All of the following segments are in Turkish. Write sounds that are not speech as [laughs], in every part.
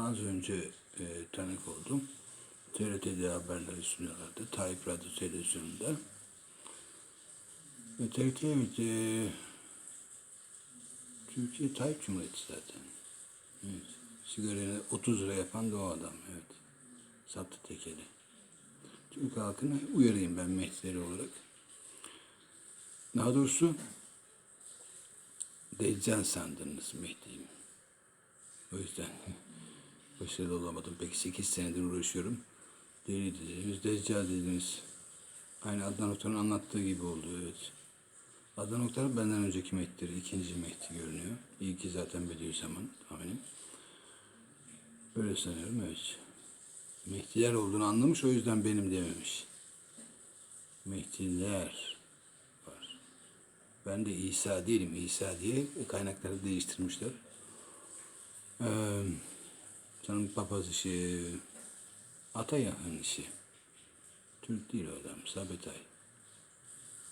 Az önce e, tanık oldum. TRT'de haberleri sunuyorlardı. Tayyip Radyo Televizyonu'nda. E, TRT evet, e, Türkiye Tayyip Cumhuriyeti zaten. Evet. Sigarayı 30 lira yapan da o adam. Evet. Sattı tekeli. Türk halkını uyarayım ben Mehdileri olarak. Daha doğrusu Deccal sandınız Mehdi'yim. O yüzden [laughs] başarılı olamadım. Peki 8 senedir uğraşıyorum. Deli dediniz, Deccal dediniz. Aynı Adnan Oktar'ın anlattığı gibi oldu evet. Adnan Oktar benden önceki Mehdi'dir. ikinci Mehdi görünüyor. İlki zaten Bediüzzaman tahminim. Öyle sanıyorum evet. Mehdiler olduğunu anlamış o yüzden benim dememiş. Mehdiler var. Ben de İsa değilim. İsa diye kaynakları değiştirmişler. Ee, sanırım papaz işi, Atayah'ın işi. Türk değil o adam, Sabetay.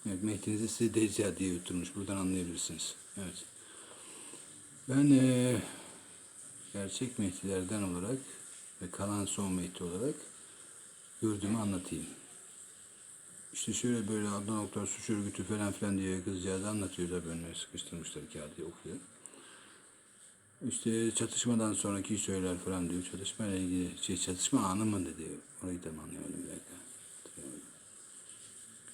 Evet, Mehdi'nizi size Deccal diye yutturmuş. Buradan anlayabilirsiniz. Evet. Ben eee gerçek Mehdilerden olarak ve kalan son Mehdi olarak gördüğümü anlatayım. İşte şöyle böyle Adnan Oktar suç örgütü falan filan diye kızcağız anlatıyor da önüne sıkıştırmışlar kağıdı okuyor. İşte çatışmadan sonraki söyler falan diyor. Çatışmayla ilgili şey çatışma anı mı dedi. Orayı tam anlayamadım bir dakika. Hatırlayamadım.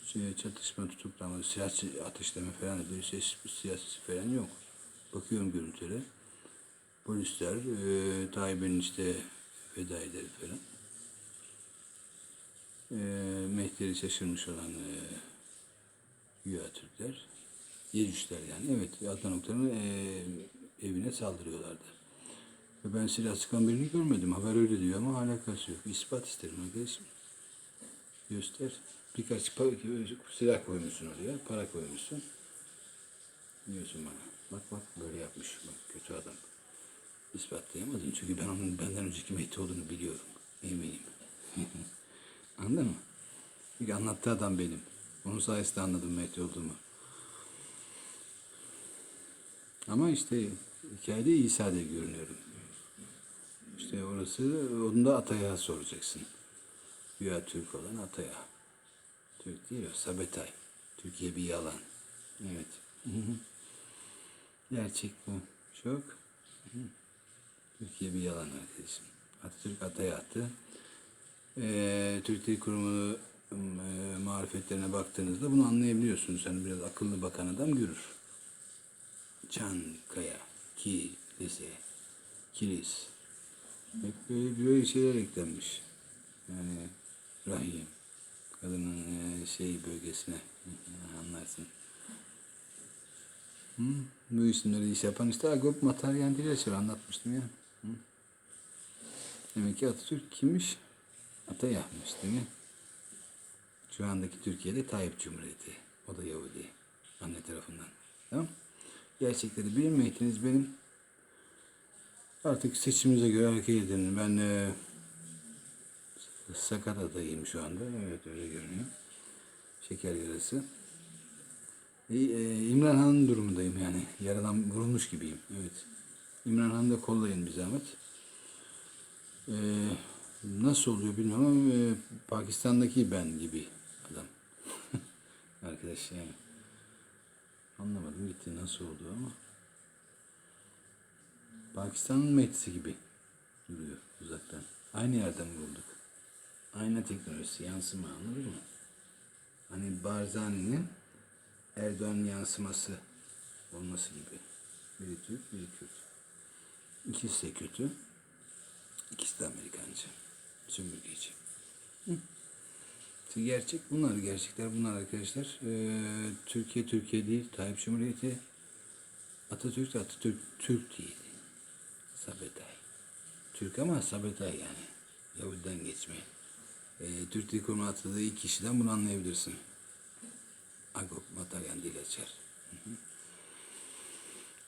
Şey, çatışma tutuklama, siyasi ateşleme falan diyor. Ses, siyasi falan yok. Bakıyorum görüntülere. Polisler, e, Tayyip'in işte fedaileri falan. E, Mehter'i şaşırmış olan e, güya Türkler. Yecüsler yani. Evet, Adnan Oktar'ın e, evine saldırıyorlardı. Ve ben silah sıkan birini görmedim. Haber öyle diyor ama alakası yok. İspat isterim arkadaşım. Göster. Birkaç pa- silah koymuşsun oraya, para koymuşsun. Diyorsun bana. Bak bak böyle yapmış. Bak kötü adam. İspatlayamadım çünkü ben onun benden önceki Mehdi olduğunu biliyorum. Eminim. [laughs] Anladın mı? Çünkü anlattığı adam benim. Onun sayesinde anladım Mehdi olduğumu. Ama işte hikayede İsa'da görünüyorum. İşte orası, onu da Atay'a soracaksın. Güya Türk olan Atay'a. Türk değil o, Sabetay. Türkiye bir yalan. Evet. Gerçek bu. Çok. Türkiye bir yalan arkadaşım. Atatürk Atay'a attı. Ee, Türk Dil Kurumu e, marifetlerine baktığınızda bunu anlayabiliyorsunuz. Yani biraz akıllı bakan adam görür. Çankaya, kilise, kilis. Hep böyle, böyle şeyler eklenmiş. Yani rahim, kadının e, şey bölgesine [laughs] anlarsın. Hı? Bu isimleri iş yapan işte Agop Mataryan Dileşir anlatmıştım ya. Hı? Demek ki Atatürk kimmiş? Atayahmış değil mi? Şu andaki Türkiye'de Tayyip Cumhuriyeti. O da Yahudi. Anne tarafından. Tamam Gerçekleri bilmeyiniz benim. Artık seçimimize göre hareket edin. Ben e, sakat adayım şu anda. Evet öyle görünüyor. Şeker yarası. E, e, İmran Han'ın durumundayım yani. Yaradan vurulmuş gibiyim. Evet. İmran Han'ı da kollayın bir zahmet. E, nasıl oluyor bilmiyorum ama e, Pakistan'daki ben gibi adam. [laughs] Arkadaş yani. Anlamadım gitti nasıl oldu ama. Pakistan'ın Mehdi'si gibi duruyor uzaktan. Aynı yerden vurulduk. Aynı teknolojisi yansıma anladın mı? Hani Barzani'nin Erdoğan yansıması olması gibi. Biri Türk, biri Kürt. İkisi de kötü. İkisi de Amerikancı. Sömürgeci. Hı. Gerçek bunlar, gerçekler bunlar arkadaşlar. Ee, Türkiye Türkiye değil, Tayyip Cumhuriyeti. Atatürk de Atatürk Türk değil. Sabetay. Türk ama Sabetay yani. Yahudiden geçme. Ee, Türk Dil Kurumu atıldığı ilk kişiden bunu anlayabilirsin. Agop Mataryan dil açar.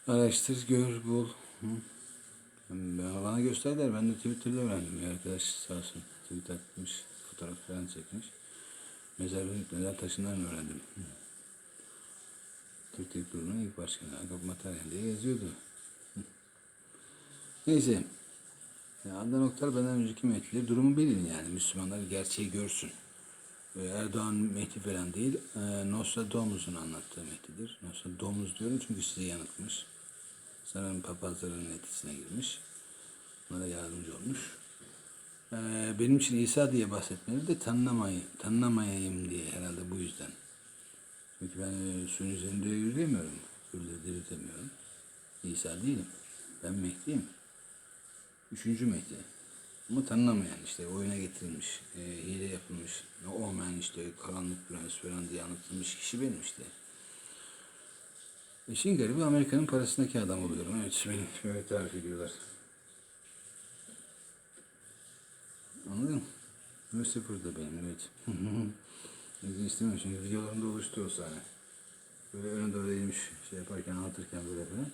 Araştır, gör, bul. Hı. Bana gösterdiler. Ben de Twitter'da öğrendim. Bir arkadaş sağ olsun. Tweet atmış. Fotoğraf falan çekmiş. Mezarlığın neden taşından öğrendim. Türk Dil Kurumu'nun ilk başkanı Agop Mataryan diye yazıyordu. [laughs] Neyse. Yani Adnan Oktar benden önceki Mehdi'leri durumu bilin yani. Müslümanlar gerçeği görsün. Ee, Erdoğan Mehdi falan değil. E, Nostradamus'un anlattığı Mehdi'dir. Nostradamus diyorum çünkü sizi yanıltmış. Sanırım papazların etkisine girmiş. Onlara yardımcı olmuş. Ee, benim için İsa diye bahsetmeleri de tanınamayı, tanınamayayım diye herhalde bu yüzden. Çünkü ben e, suyun üzerinde yürüyemiyorum. Ölüleri diriltemiyorum. İsa değilim. Ben Mehdi'yim. Üçüncü Mehdi. Ama tanınamayan işte oyuna getirilmiş, e, hile yapılmış, olmayan işte karanlık prens falan diye anlatılmış kişi benim işte. İşin garibi Amerika'nın parasındaki adam oluyorum. Evet [laughs] beni böyle tarif ediyorlar. Anladın mı? Lucifer da benim evet. [laughs] İlginç istemiyorum çünkü videolarımda oluştu o sahne. Böyle öne doğru eğilmiş şey yaparken anlatırken böyle falan.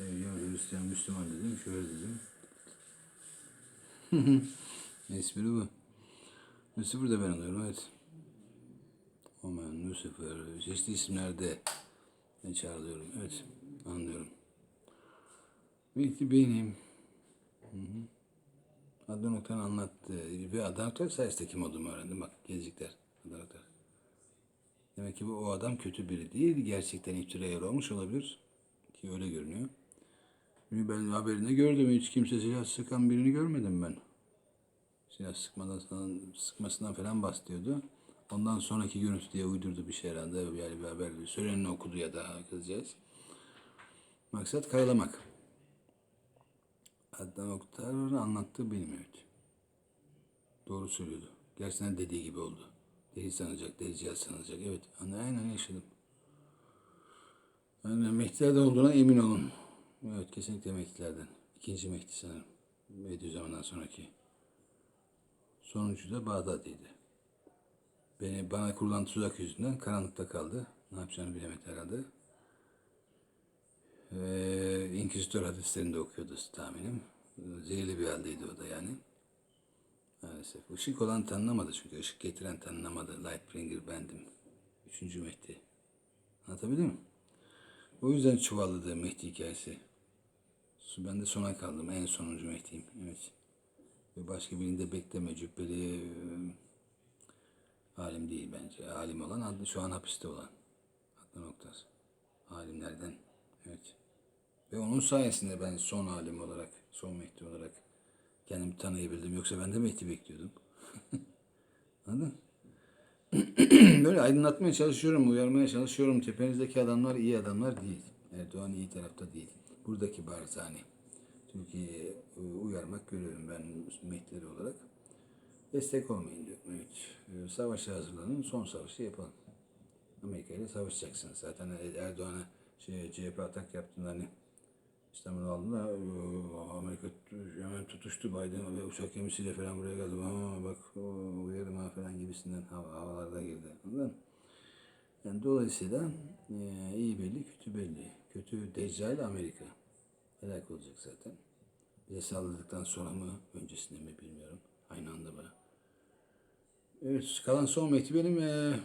Ya Hristiyan Müslüman dedim şöyle dedim. [laughs] Espri bu. Lucifer da ben alıyorum evet. Omen, Lucifer, çeşitli isimlerde ben çağrılıyorum. Evet, anlıyorum. Belki benim. Hı hı. Adnan Oktar'ın anlattığı ve Adnan Oktar sayesinde kim olduğumu öğrendim. Bak gezecekler Adnan Oktar. Demek ki bu o adam kötü biri değil. Gerçekten iftiraya olmuş olabilir. Ki öyle görünüyor. Ben haberinde gördüm. Hiç kimse silah sıkan birini görmedim ben. Silah sıkmadan, sıkmasından falan bahsediyordu. Ondan sonraki görüntü diye uydurdu bir şey herhalde. Yani bir haber söyleneni okudu ya da kızcağız. Maksat karalamak. Adnan Oktar'ın anlattığı benim evet. Doğru söylüyordu. Gerçekten dediği gibi oldu. Deli sanacak, deliciğaz sanacak. Evet, aynen yaşadım. Yani Mehdi'lerden olduğuna emin olun. Evet, kesinlikle Mehdi'lerden. İkinci Mehdi sanırım. Bediüzzaman'dan sonraki. Sonuncu da Bağdat'ıydı. Beni bana kurulan tuzak yüzünden karanlıkta kaldı. Ne yapacağını bilemedi herhalde. Ee, İnkizitör hadislerinde okuyordu tahminim. Zehirli bir haldeydi o da yani. Maalesef. Işık olan tanınamadı çünkü. ışık getiren tanınamadı. Lightbringer bendim. Üçüncü Mehdi. Anlatabildim mi? O yüzden çuvalladı Mehdi hikayesi. Ben de sona kaldım. En sonuncu Mehdi'yim. Evet. Ve başka birinde bekleme. Cübbeli e, alim değil bence. Alim olan şu an hapiste olan. Adnan Oktar. Alimlerden. Evet. Ve onun sayesinde ben son alim olarak, son Mehdi olarak kendimi tanıyabildim. Yoksa ben de Mehdi bekliyordum. [laughs] Anladın? [clears throat] Böyle aydınlatmaya çalışıyorum, uyarmaya çalışıyorum. Tepenizdeki adamlar iyi adamlar değil. Erdoğan iyi tarafta değil. Buradaki Barzani. Türkiye'ye e, uyarmak görüyorum ben Mehdileri olarak. Destek olmayın diyorum. Evet. E, Savaşa hazırlanın, son savaşı yapalım. Amerika ile savaşacaksınız. Zaten Erdoğan'a şey, CHP atak yaptığında hani İstanbul'u aldığında e, Amerika hemen tutuştu Biden ve uçak gemisiyle falan buraya geldi. Ama bak uyarım ha falan gibisinden hava, havalarda girdi. Anladın? Yani dolayısıyla e, iyi belli, kötü belli. Kötü Deccal Amerika. Helak olacak zaten. Bize saldırdıktan sonra mı, öncesinde mi bilmiyorum. Aynı anda mı? Evet, kalan son mektubu benim e,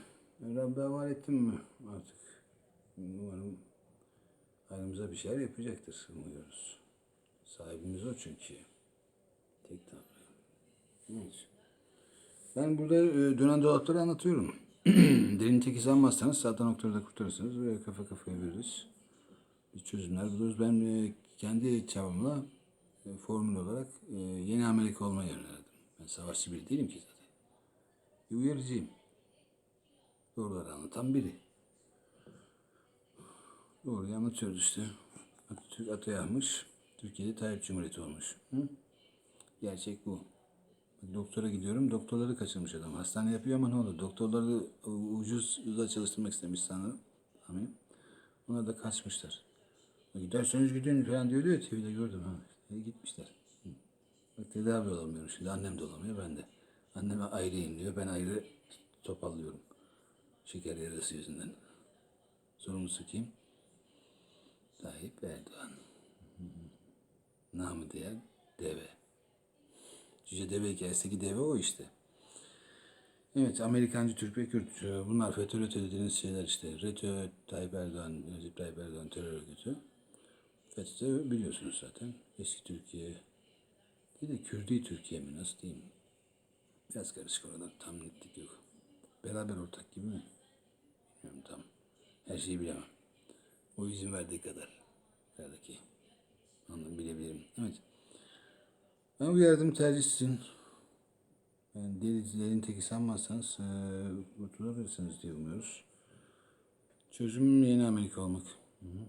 Rabbe havale ettim mi artık? Umarım aramıza bir şeyler yapacaktır umuyoruz. Sahibimiz o çünkü. Tek Tanrı. Evet. Ben burada e, dönen dolapları anlatıyorum. [clears throat] Derin teki sanmazsanız sağdan noktada da kurtarırsınız ve kafa kafaya veririz. Bir çözümler buluruz. Ben e, kendi çabamla e, formül olarak e, yeni Amerika olmaya yöneldim. Ben savaşçı biri değilim ki zaten. Bir uyarıcıyım. Doğruları anlatan biri. Doğruyu anlatıyoruz işte. Atatürk atayahmış. Türkiye'de Tayyip Cumhuriyeti olmuş. Hı? Gerçek bu. Doktora gidiyorum. Doktorları kaçırmış adam. Hastane yapıyor ama ne oldu? Doktorları ucuzda çalıştırmak istemiş sanırım. Amin. Ona da kaçmışlar. Giderseniz gidin falan diyor ya TV'de gördüm. Ha. İşte gitmişler. Hı. Bak tedavi olamıyorum şimdi. Annem de olamıyor. Ben de. Anneme ayrı inliyor. Ben ayrı topallıyorum. Şeker yarası yüzünden. Sorumlusu kim? Tayyip Erdoğan. Namı diğer deve. Cüce deve hikayesindeki deve o işte. Evet, Amerikancı Türk ve Kürt. Bunlar FETÖ RETÖ dediğiniz şeyler işte. RETÖ, Tayyip Erdoğan, Recep Tayyip Erdoğan terör örgütü. FETÖ biliyorsunuz zaten. Eski Türkiye Bir de Kürdi Türkiye mi nasıl diyeyim? Biraz karışık orada tam netlik yok. Beraber ortak gibi mi? Bilmiyorum tam. Her şeyi bilemem. O izin verdiği kadar. Yukarıdaki. Anlam bilebilirim. Evet. Ama bu yardım tercihsin. Yani delicilerin teki sanmazsanız e, kurtulabilirsiniz diye umuyoruz. Çözüm yeni Amerika olmak. Hı hı.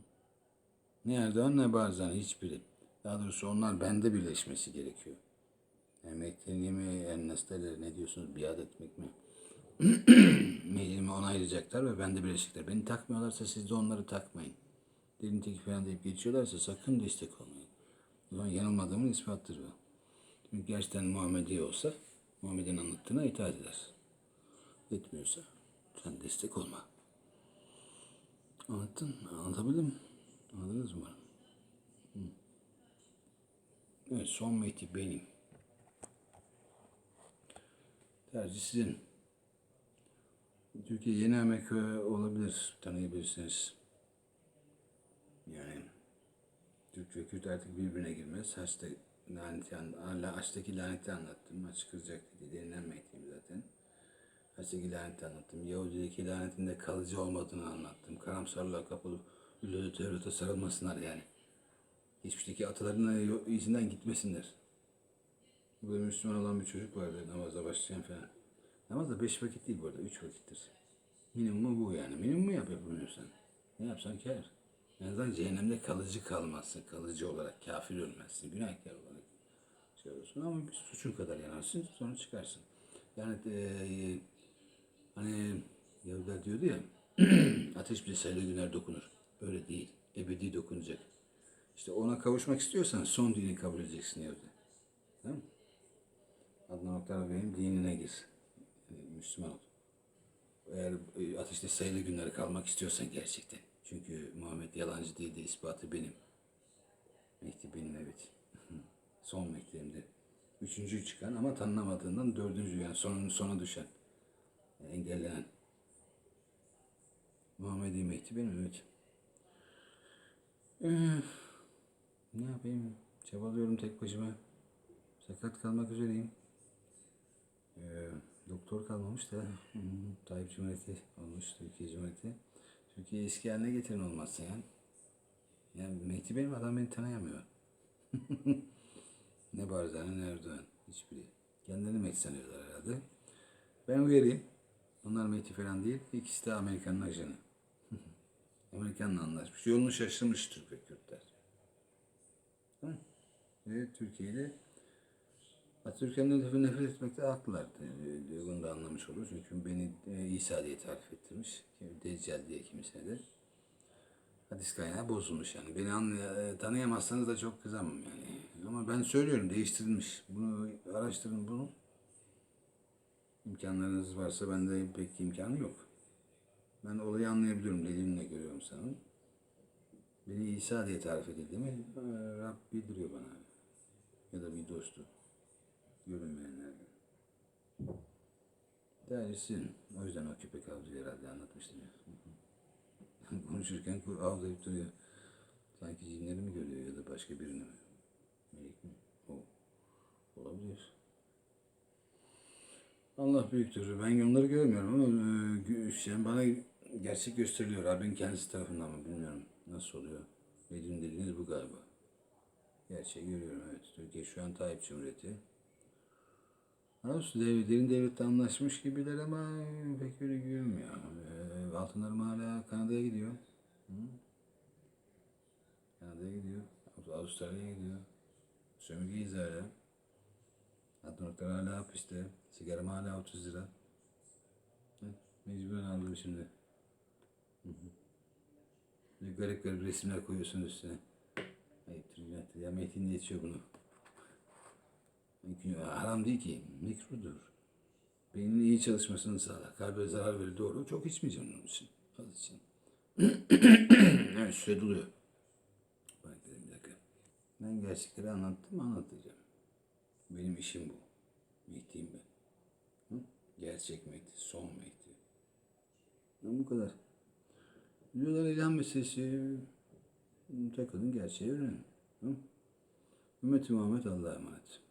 Ne Erdoğan ne Barzani hiçbiri. Daha doğrusu onlar bende birleşmesi gerekiyor. Mekte'ni mi, Enneste'leri ne diyorsunuz biat etmek mi? [clears throat] Mailimi onaylayacaklar ve bende birleşecekler. Beni takmıyorlarsa siz de onları takmayın. Dilin teki falan deyip geçiyorlarsa sakın destek olmayın. O zaman yanılmadığımın ispattır bu. Çünkü gerçekten Muhammedi olsa Muhammed'in anlattığına itaat eder. Etmiyorsa sen destek olma. Anlattın, anlatabildim mi? Anladınız mı? Hı. Evet, son meti benim. Tercih sizin. Türkiye yeni Amerika olabilir, tanıyabilirsiniz. Yani Türk ve Kürt artık birbirine girmez. Haçta laneti, Haç'taki laneti anlattım. Haç kıracak dedi. Denilen mekteyim zaten. Haç'taki laneti anlattım. Yahudi'deki lanetin de kalıcı olmadığını anlattım. Karamsarlığa kapılıp Ülülü Tevrat'a sarılmasınlar yani. Geçmişteki atalarının izinden gitmesinler. Burada Müslüman olan bir çocuk vardı namaza başlayan falan. Namaz da beş vakit değil bu arada, üç vakittir. Minimumu bu yani. Minimumu yap yapamıyorsan. Ne yapsan kâr. En azından cehennemde kalıcı kalmazsın. Kalıcı olarak kafir ölmezsin. Günahkar olarak şey olursun ama bir suçun kadar yanarsın sonra çıkarsın. Yani eee hani Yahudiler diyordu ya [clears throat] ateş bile sayılı günler dokunur. Öyle değil. Ebedi dokunacak. İşte ona kavuşmak istiyorsan son dini kabul edeceksin Yahudi. Tamam mı? Adnan Oktar Bey'in dinine gir. Müslüman ol. Eğer e, ateşte sayılı günleri kalmak istiyorsan gerçekten. Çünkü Muhammed yalancı değil de ispatı benim. Mehdi benim evet. [laughs] Son Mehdi'mde. Üçüncü çıkan ama tanınamadığından dördüncü yani sonun sona düşen. Yani engellenen. Muhammed'i Mehdi benim evet. Ee, ne yapayım? Çabalıyorum tek başıma. Sakat kalmak üzereyim. Ee, doktor kalmamış da Tayyip Cumhuriyeti olmuş, Türkiye Cumhuriyeti. Türkiye eski haline getirin olmazsa yani. Yani Mehdi benim adam beni tanıyamıyor. [laughs] ne Barzani ne Erdoğan. Hiçbiri. Kendilerini Mehdi sanıyorlar herhalde. Ben uyarayım. Onlar Mehdi falan değil. İkisi de Amerikan'ın ajanı. [laughs] Amerikan'la anlaşmış. Yolunu şaşırmış Türk ve Kürtler. Hı? Ve Türkiye ile Atatürk'ün nefret, nefret etmekte haklılar. Ee, Bunu da anlamış olur. Çünkü beni e, İsa diye tarif ettirmiş. Deccal diye kimisine de. Hadis kaynağı bozulmuş yani. Beni anlay- e, tanıyamazsanız da çok kızamam yani. Ama ben söylüyorum değiştirilmiş. Bunu araştırın bunu. İmkanlarınız varsa bende pek imkanı yok. Ben olayı anlayabiliyorum. Dediğimle görüyorum sana. Beni İsa diye tarif edildi mi e, Rab bildiriyor bana. Ya da bir dostu. Görünmeyenlerden. Dersin. O yüzden o köpek avcı herhalde anlatmıştım ya. [laughs] Konuşurken avlayıp duruyor. Sanki cinleri mi görüyor ya da başka birini mi? Melek mi? O. Olabilir. Allah büyüktür. Ben onları görmüyorum ama e, yani bana gerçek gösteriliyor. Rabbin kendisi tarafından mı bilmiyorum. Nasıl oluyor? Benim dediğiniz bu galiba. Gerçeği görüyorum evet. Türkiye şu an Tayyip Cumhuriyeti. Nasıl dev, derin devlette anlaşmış gibiler ama pek öyle görünmüyor. Ee, altınlarım hala Kanada'ya gidiyor. Hı? Kanada'ya gidiyor. Avustralya'ya gidiyor. Sömürgeyiz hala. Adnoklar hala hapiste. Sigaram hala 30 lira. Mecburen aldım şimdi. Hı hı. Garip garip resimler koyuyorsun üstüne. Ayıptır günahtır. Ya Metin geçiyor bunu. Haram değil ki, mikrodur. Beynin iyi çalışmasını sağlar. Kalbe zarar verir doğru. Çok içmeyeceğim onun için. Az için. [clears throat] evet süre doluyor. Bak dedim bir dakika. Ben gerçekleri anlattım anlatacağım. Benim işim bu. Mehdi'yim ben. Hı? Gerçek Mehdi, son Mehdi. Ben bu kadar. Diyorlar ilan meselesi. Takılın gerçeği öğrenin. Ümmeti Muhammed Allah'a emanet.